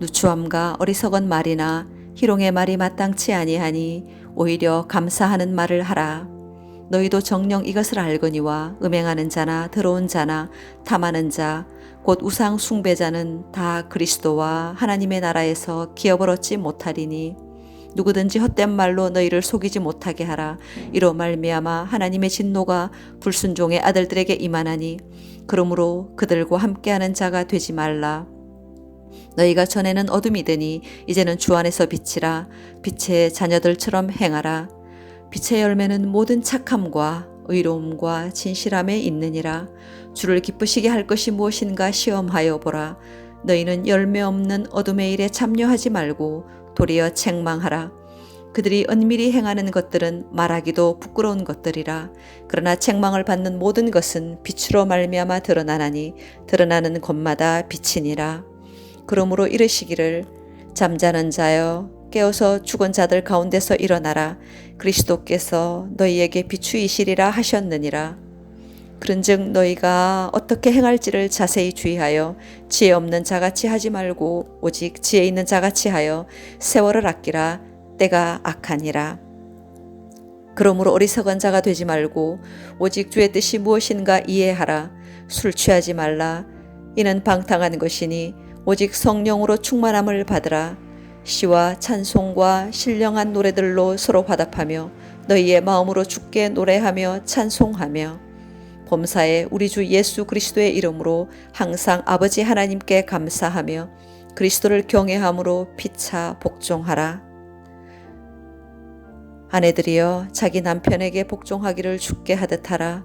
누추함과 어리석은 말이나 희롱의 말이 마땅치 아니하니 오히려 감사하는 말을 하라. 너희도 정령 이것을 알거니와 음행하는 자나 더러운 자나 탐하는 자, 곧 우상 숭배자는 다 그리스도와 하나님의 나라에서 기업을 얻지 못하리니 누구든지 헛된 말로 너희를 속이지 못하게 하라. 이로 말미암아 하나님의 진노가 불순종의 아들들에게 임하나니 그러므로 그들과 함께하는 자가 되지 말라. 너희가 전에는 어둠이되니 이제는 주 안에서 빛이라. 빛의 자녀들처럼 행하라. 빛의 열매는 모든 착함과 의로움과 진실함에 있느니라. 주를 기쁘시게 할 것이 무엇인가 시험하여 보라. 너희는 열매 없는 어둠의 일에 참여하지 말고 도리어 책망하라. 그들이 은밀히 행하는 것들은 말하기도 부끄러운 것들이라. 그러나 책망을 받는 모든 것은 빛으로 말미암아 드러나나니 드러나는 것마다 빛이니라 그러므로 이르시기를 잠자는 자여 깨어서 죽은 자들 가운데서 일어나라. 그리스도께서 너희에게 비추이시리라 하셨느니라. 그런즉 너희가 어떻게 행할지를 자세히 주의하여 지혜 없는 자같이 하지 말고 오직 지혜 있는 자같이 하여 세월을 아끼라. 때가 악하니라. 그러므로 어리석은 자가 되지 말고 오직 주의 뜻이 무엇인가 이해하라. 술 취하지 말라. 이는 방탕한 것이니 오직 성령으로 충만함을 받으라. 시와 찬송과 신령한 노래들로 서로 화답하며 너희의 마음으로 주께 노래하며 찬송하며 범사에 우리 주 예수 그리스도의 이름으로 항상 아버지 하나님께 감사하며 그리스도를 경외함으로 피차 복종하라. 아내들이여 자기 남편에게 복종하기를 죽게 하듯 하라.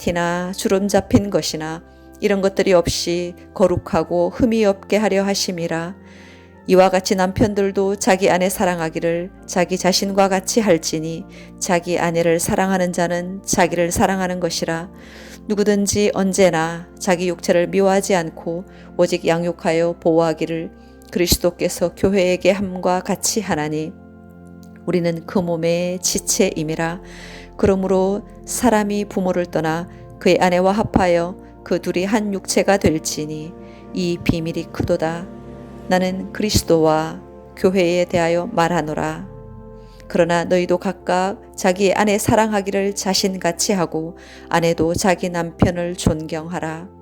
티나 주름 잡힌 것이나 이런 것들이 없이 거룩하고 흠이 없게 하려 하심이라. 이와 같이 남편들도 자기 아내 사랑하기를 자기 자신과 같이 할지니 자기 아내를 사랑하는 자는 자기를 사랑하는 것이라. 누구든지 언제나 자기 육체를 미워하지 않고 오직 양육하여 보호하기를 그리스도께서 교회에게 함과 같이 하나니 우리는 그 몸의 지체임이라. 그러므로 사람이 부모를 떠나 그의 아내와 합하여 그 둘이 한 육체가 될지니 이 비밀이 크도다. 나는 그리스도와 교회에 대하여 말하노라. 그러나 너희도 각각 자기 아내 사랑하기를 자신같이 하고 아내도 자기 남편을 존경하라.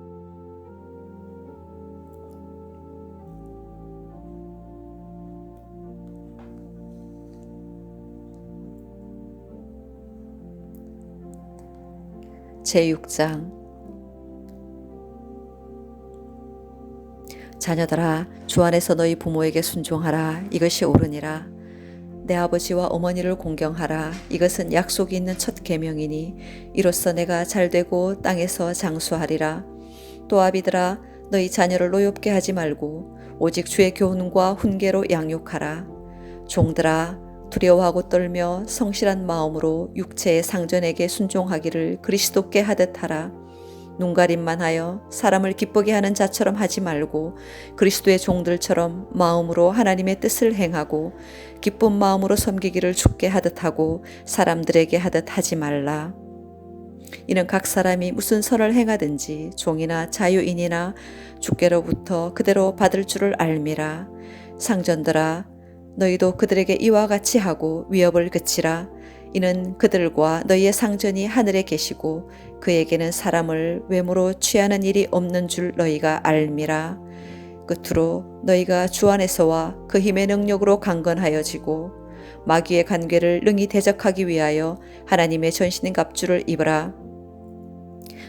제6장. 자녀들아 주 안에서 너희 부모에게 순종하라. 이것이 옳으니라. 내 아버지와 어머니를 공경하라. 이것은 약속이 있는 첫 계명이니 이로써 내가 잘되고 땅에서 장수하리라. 또 아비들아 너희 자녀를 노엽게 하지 말고 오직 주의 교훈과 훈계로 양육하라. 종들아 두려워하고 떨며 성실한 마음으로 육체의 상전에게 순종하기를 그리스도께 하듯 하라. 눈가림만 하여 사람을 기쁘게 하는 자처럼 하지 말고 그리스도의 종들처럼 마음으로 하나님의 뜻을 행하고 기쁜 마음으로 섬기기를 죽게 하듯 하고 사람들에게 하듯 하지 말라. 이는 각 사람이 무슨 선을 행하든지 종이나 자유인이나 주께로부터 그대로 받을 줄을 알미라. 상전들아 너희도 그들에게 이와 같이 하고 위협을 그치라. 이는 그들과 너희의 상전이 하늘에 계시고 그에게는 사람을 외모로 취하는 일이 없는 줄 너희가 알미라. 끝으로 너희가 주 안에서와 그 힘의 능력으로 강건하여지고 마귀의 간괴를 능히 대적하기 위하여 하나님의 전신인 갑주를 입으라.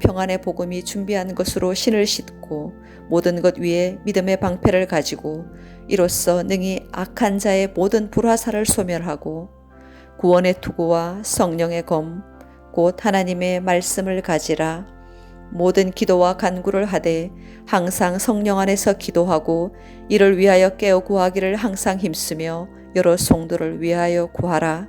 평안의 복음이 준비한 것으로 신을 싣고 모든 것 위에 믿음의 방패를 가지고 이로써 능히 악한 자의 모든 불화살을 소멸하고 구원의 투구와 성령의 검, 곧 하나님의 말씀을 가지라. 모든 기도와 간구를 하되 항상 성령 안에서 기도하고 이를 위하여 깨어 구하기를 항상 힘쓰며 여러 성도를 위하여 구하라.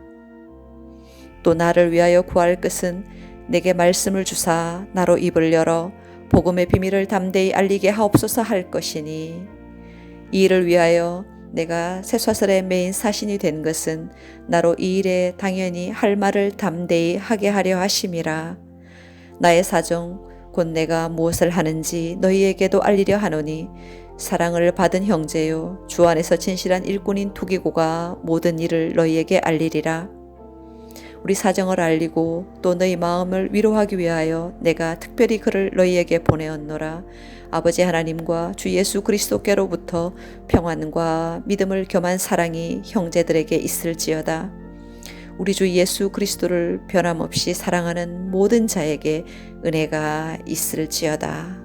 또 나를 위하여 구할 것은 내게 말씀을 주사 나로 입을 열어 복음의 비밀을 담대히 알리게 하옵소서 할 것이니 이 일을 위하여 내가 쇠사슬의 메인 사신이 된 것은 나로 이 일에 당연히 할 말을 담대히 하게 하려 하심이라. 나의 사정 곧 내가 무엇을 하는지 너희에게도 알리려 하노니 사랑을 받은 형제요 주 안에서 진실한 일꾼인 투기고가 모든 일을 너희에게 알리리라 우리 사정을 알리고 또 너희 마음을 위로하기 위하여 내가 특별히 그를 너희에게 보내었노라. 아버지 하나님과 주 예수 그리스도께로부터 평안과 믿음을 겸한 사랑이 형제들에게 있을지어다. 우리 주 예수 그리스도를 변함없이 사랑하는 모든 자에게 은혜가 있을지어다.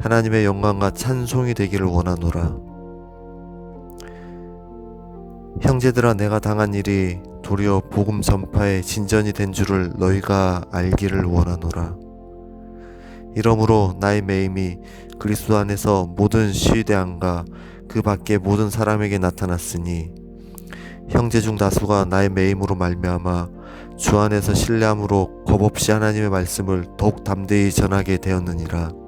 하나님의 영광과 찬송이 되기를 원하노라. 형제들아 내가 당한 일이 도리어 복음 전파의 진전이 된 줄을 너희가 알기를 원하노라. 이러므로 나의 매임이 그리스도 안에서 모든 시대함과 그 밖에 모든 사람에게 나타났으니 형제 중 다수가 나의 매임으로 말미암아 주 안에서 신뢰함으로 겁없이 하나님의 말씀을 더욱 담대히 전하게 되었느니라.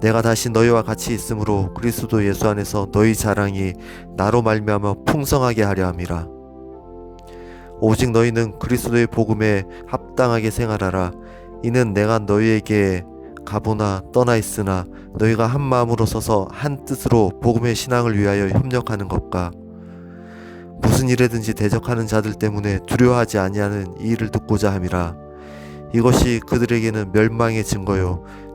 내가 다시 너희와 같이 있으므로 그리스도 예수 안에서 너희 자랑이 나로 말미암아 풍성하게 하려 함이라. 오직 너희는 그리스도의 복음에 합당하게 생활하라. 이는 내가 너희에게 가보나 떠나 있으나 너희가 한 마음으로 서서 한 뜻으로 복음의 신앙을 위하여 협력하는 것과 무슨 일에든지 대적하는 자들 때문에 두려워하지 아니하는 이 일을 듣고자 함이라. 이것이 그들에게는 멸망의 증거요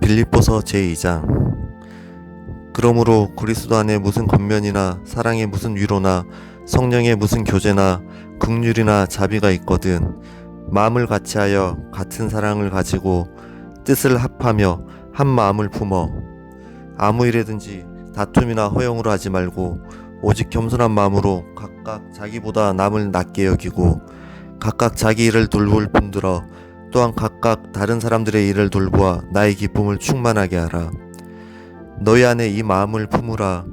빌립보서 제2장 그러므로 그리스도 안에 무슨 겉면이나 사랑의 무슨 위로나 성령의 무슨 교제나 극률이나 자비가 있거든 마음을 같이하여 같은 사랑을 가지고 뜻을 합하며 한 마음을 품어 아무 일에든지 다툼이나 허용으로 하지 말고 오직 겸손한 마음으로 각각 자기보다 남을 낮게 여기고 각각 자기 일을 돌볼 뿐들어 또한 각각 다른 사람들의 일을 돌보아 나의 기쁨을 충만하게 하라. 너희 안에 이 마음을 품으라.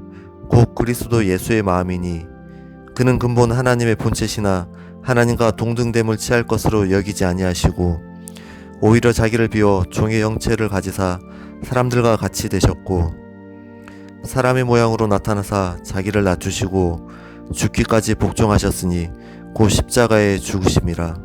곧 그리스도 예수의 마음이니 그는 근본 하나님의 본체시나 하나님과 동등됨을 취할 것으로 여기지 아니하시고 오히려 자기를 비워 종의 형체를 가지사 사람들과 같이 되셨고 사람의 모양으로 나타나사 자기를 낮추시고 죽기까지 복종하셨으니 곧 십자가에 죽으심이라.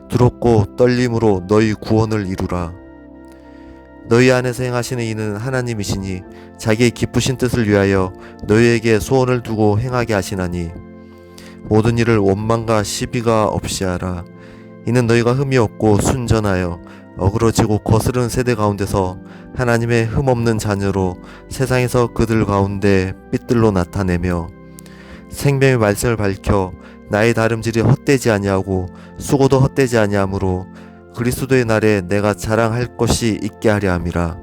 두렵고 떨림으로 너희 구원을 이루라. 너희 안에서 행하시는 이는 하나님이시니 자기의 기쁘신 뜻을 위하여 너희에게 소원을 두고 행하게 하시나니 모든 일을 원망과 시비가 없이 하라. 이는 너희가 흠이 없고 순전하여 어그러지고 거스른 세대 가운데서 하나님의 흠 없는 자녀로 세상에서 그들 가운데 삐뚤로 나타내며 생명의 말씀을 밝혀 나의 다름질이 헛되지 아니하고 수고도 헛되지 아니하므로 그리스도의 날에 내가 자랑할 것이 있게 하려 함이라.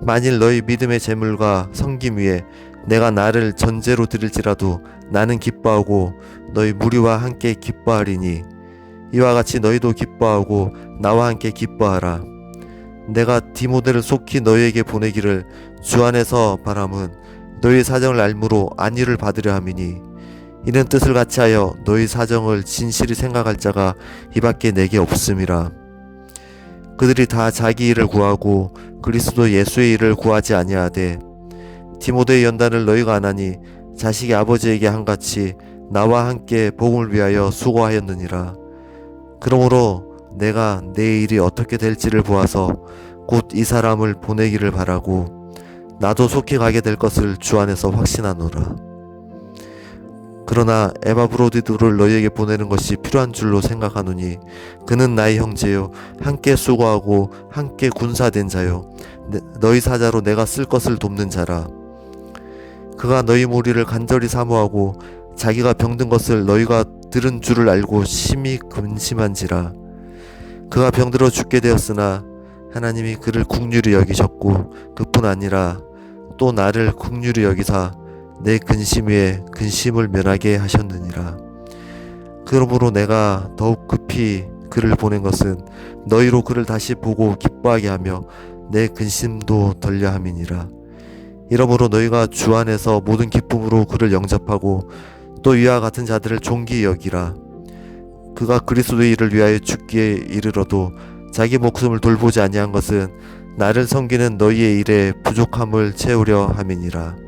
만일 너희 믿음의 재물과 성김 위에 내가 나를 전제로 드릴지라도 나는 기뻐하고 너희 무리와 함께 기뻐하리니 이와 같이 너희도 기뻐하고 나와 함께 기뻐하라. 내가 디모데를 속히 너희에게 보내기를 주 안에서 바람은 너희 사정을 알므로 안위를 받으려 함이니 이는 뜻을 같이 하여 너희 사정을 진실히 생각할 자가 이밖에 내게 없음이라. 그들이 다 자기 일을 구하고 그리스도 예수의 일을 구하지 아니하되 디모데의 연단을 너희가 안 하니 자식이 아버지에게 한같이 나와 함께 복음을 위하여 수고하였느니라. 그러므로 내가 내 일이 어떻게 될지를 보아서 곧 이 사람을 보내기를 바라고 나도 속히 가게 될 것을 주 안에서 확신하노라. 그러나 에바브로디도를 너희에게 보내는 것이 필요한 줄로 생각하노니 그는 나의 형제요 함께 수고하고 함께 군사된 자요. 내- 너희 사자로 내가 쓸 것을 돕는 자라. 그가 너희 무리를 간절히 사모하고 자기가 병든 것을 너희가 들은 줄을 알고 심히 근심한지라. 그가 병들어 죽게 되었으나 하나님이 그를 국률이 여기셨고 그뿐 아니라 또 나를 국률이 여기사 내 근심 위에 근심을 면하게 하셨느니라. 그러므로 내가 더욱 급히 그를 보낸 것은 너희로 그를 다시 보고 기뻐하게 하며 내 근심도 덜려 함이니라. 이러므로 너희가 주 안에서 모든 기쁨으로 그를 영접하고 또 이와 같은 자들을 존귀히 여기라. 그가 그리스도의 일을 위하여 죽기에 이르러도 자기 목숨을 돌보지 아니한 것은 나를 섬기는 너희의 일에 부족함을 채우려 함이니라.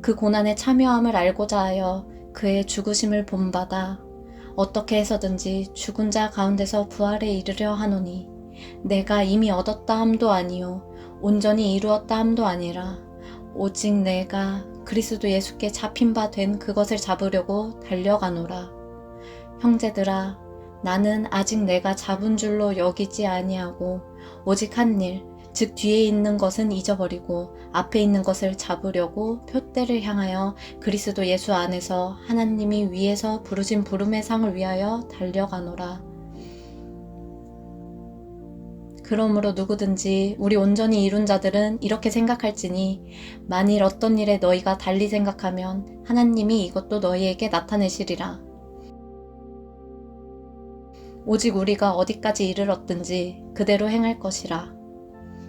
그 고난에 참여함을 알고자 하여 그의 죽으심을 본받아 어떻게 해서든지 죽은 자 가운데서 부활에 이르려 하노니 내가 이미 얻었다 함도 아니요 온전히 이루었다 함도 아니라 오직 내가 그리스도 예수께 잡힌 바 된 그것을 잡으려고 달려가노라. 형제들아 나는 아직 내가 잡은 줄로 여기지 아니하고 오직 한 일, 즉 뒤에 있는 것은 잊어버리고 앞에 있는 것을 잡으려고 표대를 향하여 그리스도 예수 안에서 하나님이 위에서 부르신 부름의 상을 위하여 달려가노라. 그러므로 누구든지 우리 온전히 이룬 자들은 이렇게 생각할지니 만일 어떤 일에 너희가 달리 생각하면 하나님이 이것도 너희에게 나타내시리라. 오직 우리가 어디까지 이르렀든지 그대로 행할 것이라.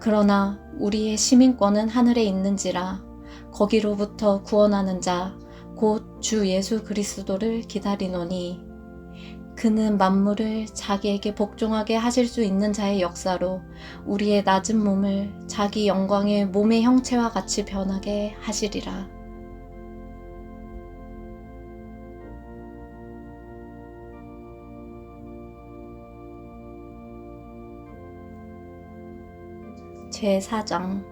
그러나 우리의 시민권은 하늘에 있는지라 거기로부터 구원하는 자, 곧 주 예수 그리스도를 기다리노니 그는 만물을 자기에게 복종하게 하실 수 있는 자의 역사로 우리의 낮은 몸을 자기 영광의 몸의 형체와 같이 변하게 하시리라. 제4장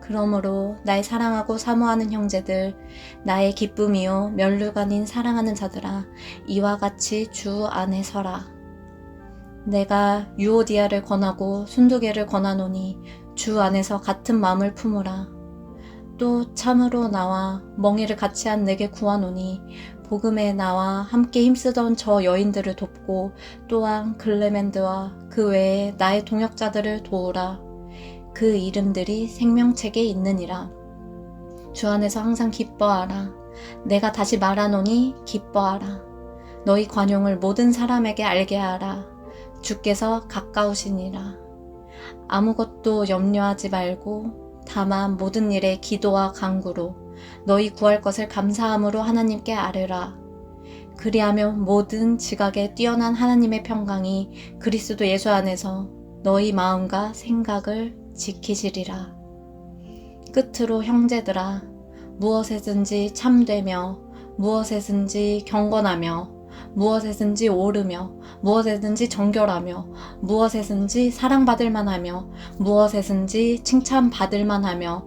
그러므로 날 사랑하고 사모하는 형제들, 나의 기쁨이요 멸류관인 사랑하는 자들아, 이와 같이 주 안에 서라. 내가 유오디아를 권하고 순두개를 권하노니 주 안에서 같은 마음을 품으라. 또 참으로 나와 멍에를 같이 한 내게 구하노니 복음에 나와 함께 힘쓰던 저 여인들을 돕고 또한 글레멘드와 그 외에 나의 동역자들을 도우라. 그 이름들이 생명책에 있느니라. 주 안에서 항상 기뻐하라. 내가 다시 말하노니 기뻐하라. 너희 관용을 모든 사람에게 알게 하라. 주께서 가까우시니라. 아무것도 염려하지 말고 다만 모든 일에 기도와 간구로 너희 구할 것을 감사함으로 하나님께 아뢰라. 그리하면 모든 지각에 뛰어난 하나님의 평강이 그리스도 예수 안에서 너희 마음과 생각을 지키시리라. 끝으로 형제들아 무엇에든지 참되며 무엇에든지 경건하며 무엇에든지 오르며 무엇에든지 정결하며 무엇에든지 사랑받을 만하며 무엇에든지 칭찬받을 만하며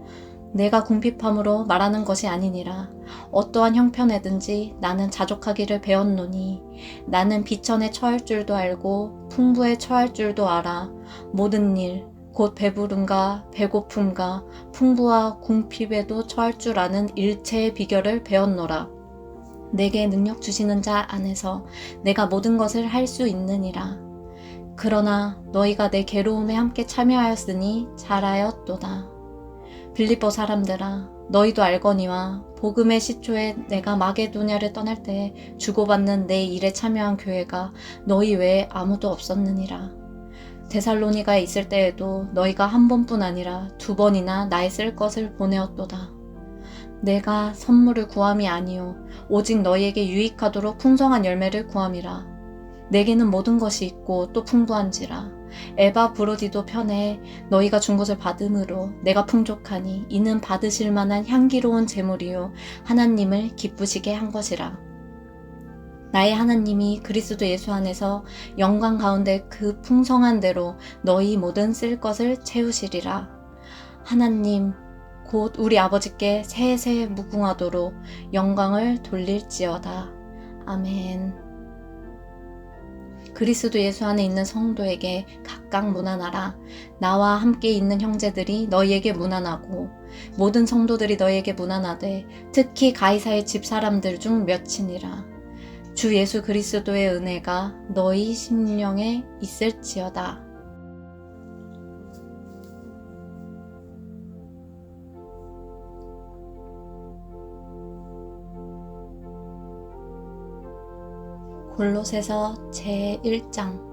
내가 궁핍함으로 말하는 것이 아니니라. 어떠한 형편에든지 나는 자족하기를 배웠노니 나는 비천에 처할 줄도 알고 풍부에 처할 줄도 알아. 모든 일, 곧 배부름과 배고픔과 풍부와 궁핍에도 처할 줄 아는 일체의 비결을 배웠노라. 내게 능력 주시는 자 안에서 내가 모든 것을 할 수 있느니라. 그러나 너희가 내 괴로움에 함께 참여하였으니 잘하였도다. 빌립보 사람들아, 너희도 알거니와 복음의 시초에 내가 마게도냐를 떠날 때 주고받는 내 일에 참여한 교회가 너희 외에 아무도 없었느니라. 데살로니가에 있을 때에도 너희가 한 번뿐 아니라 두 번이나 나의 쓸 것을 보내었도다. 내가 선물을 구함이 아니요 오직 너희에게 유익하도록 풍성한 열매를 구함이라. 내게는 모든 것이 있고 또 풍부한지라. 에바 브로디도 편해 너희가 준 것을 받음으로 내가 풍족하니 이는 받으실 만한 향기로운 제물이요 하나님을 기쁘시게 한 것이라. 나의 하나님이 그리스도 예수 안에서 영광 가운데 그 풍성한 대로 너희 모든 쓸 것을 채우시리라. 하나님 곧 우리 아버지께 세세 무궁하도록 영광을 돌릴지어다. 아멘. 그리스도 예수 안에 있는 성도에게 각각 문안하라. 나와 함께 있는 형제들이 너희에게 문안하고 모든 성도들이 너희에게 문안하되 특히 가이사의 집 사람들 중 몇이니라. 주 예수 그리스도의 은혜가 너희 심령에 있을지어다. 골로새서 제1장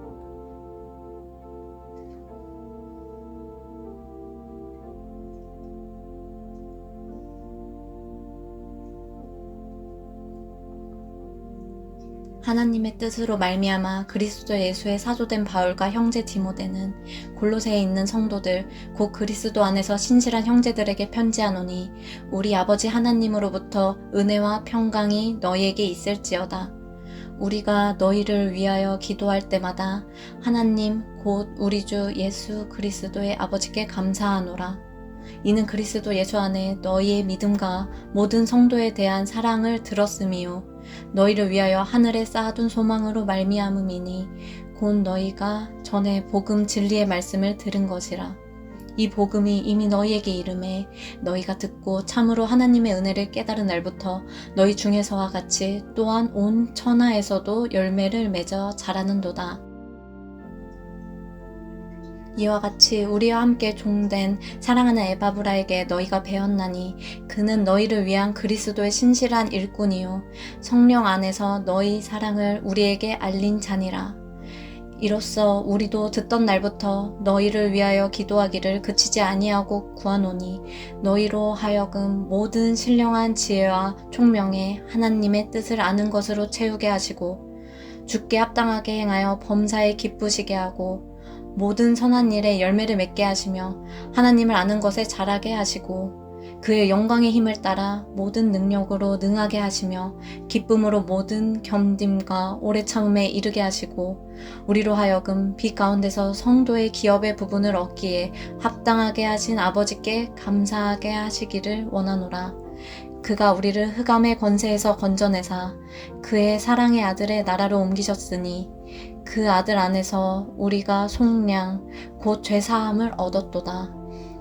하나님의 뜻으로 말미암아 그리스도 예수의 사도된 바울과 형제 디모데는 골로새에 있는 성도들 곧 그리스도 안에서 신실한 형제들에게 편지하노니 우리 아버지 하나님으로부터 은혜와 평강이 너희에게 있을지어다. 우리가 너희를 위하여 기도할 때마다 하나님 곧 우리 주 예수 그리스도의 아버지께 감사하노라. 이는 그리스도 예수 안에 너희의 믿음과 모든 성도에 대한 사랑을 들었음이요 너희를 위하여 하늘에 쌓아둔 소망으로 말미암음이니 곧 너희가 전에 복음 진리의 말씀을 들은 것이라. 이 복음이 이미 너희에게 이름에 너희가 듣고 참으로 하나님의 은혜를 깨달은 날부터 너희 중에서와 같이 또한 온 천하에서도 열매를 맺어 자라는도다. 이와 같이 우리와 함께 종된 사랑하는 에바브라에게 너희가 배웠나니 그는 너희를 위한 그리스도의 신실한 일꾼이요 성령 안에서 너희 사랑을 우리에게 알린 자니라. 이로써 우리도 듣던 날부터 너희를 위하여 기도하기를 그치지 아니하고 구하노니 너희로 하여금 모든 신령한 지혜와 총명에 하나님의 뜻을 아는 것으로 채우게 하시고 죽게 합당하게 행하여 범사에 기쁘시게 하고 모든 선한 일에 열매를 맺게 하시며 하나님을 아는 것에 자라게 하시고 그의 영광의 힘을 따라 모든 능력으로 능하게 하시며 기쁨으로 모든 겸딤과 오래 참음에 이르게 하시고 우리로 하여금 빛 가운데서 성도의 기업의 부분을 얻기에 합당하게 하신 아버지께 감사하게 하시기를 원하노라. 그가 우리를 흑암의 권세에서 건져내사 그의 사랑의 아들의 나라로 옮기셨으니 그 아들 안에서 우리가 속량 곧 죄사함을 얻었도다.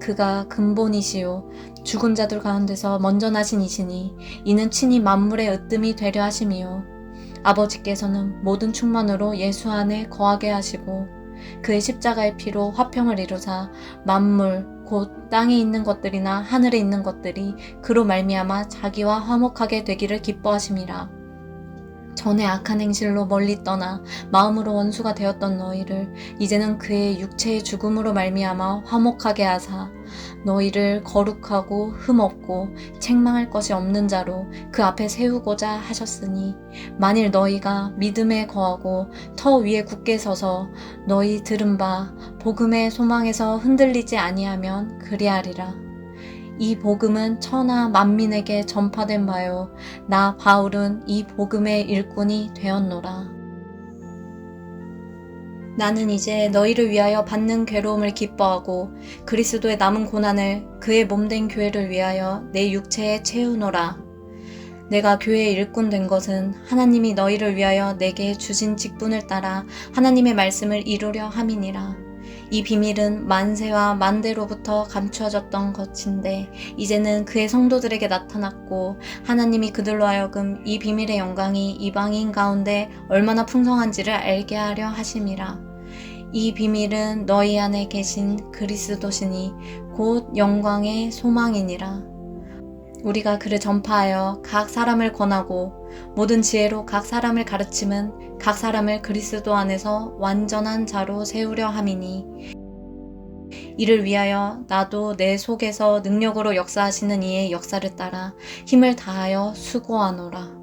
그가 근본이시요. 죽은 자들 가운데서 먼저 나신 이시니 이는 친히 만물의 으뜸이 되려 하심이요. 아버지께서는 모든 충만으로 예수 안에 거하게 하시고 그의 십자가의 피로 화평을 이루사 만물 곧 땅에 있는 것들이나 하늘에 있는 것들이 그로 말미암아 자기와 화목하게 되기를 기뻐하심이라 전에 악한 행실로 멀리 떠나 마음으로 원수가 되었던 너희를 이제는 그의 육체의 죽음으로 말미암아 화목하게 하사 너희를 거룩하고 흠없고 책망할 것이 없는 자로 그 앞에 세우고자 하셨으니 만일 너희가 믿음에 거하고 터 위에 굳게 서서 너희 들은 바 복음의 소망에서 흔들리지 아니하면 그리하리라 이 복음은 천하 만민에게 전파된 바요 나 바울은 이 복음의 일꾼이 되었노라 나는 이제 너희를 위하여 받는 괴로움을 기뻐하고 그리스도의 남은 고난을 그의 몸된 교회를 위하여 내 육체에 채우노라. 내가 교회의 일꾼 된 것은 하나님이 너희를 위하여 내게 주신 직분을 따라 하나님의 말씀을 이루려 함이니라. 이 비밀은 만세와 만대로부터 감추어졌던 것인데 이제는 그의 성도들에게 나타났고 하나님이 그들로 하여금 이 비밀의 영광이 이방인 가운데 얼마나 풍성한지를 알게 하려 하심이라. 이 비밀은 너희 안에 계신 그리스도시니 곧 영광의 소망이니라. 우리가 그를 전파하여 각 사람을 권하고 모든 지혜로 각 사람을 가르침은 각 사람을 그리스도 안에서 완전한 자로 세우려 함이니 이를 위하여 나도 내 속에서 능력으로 역사하시는 이의 역사를 따라 힘을 다하여 수고하노라.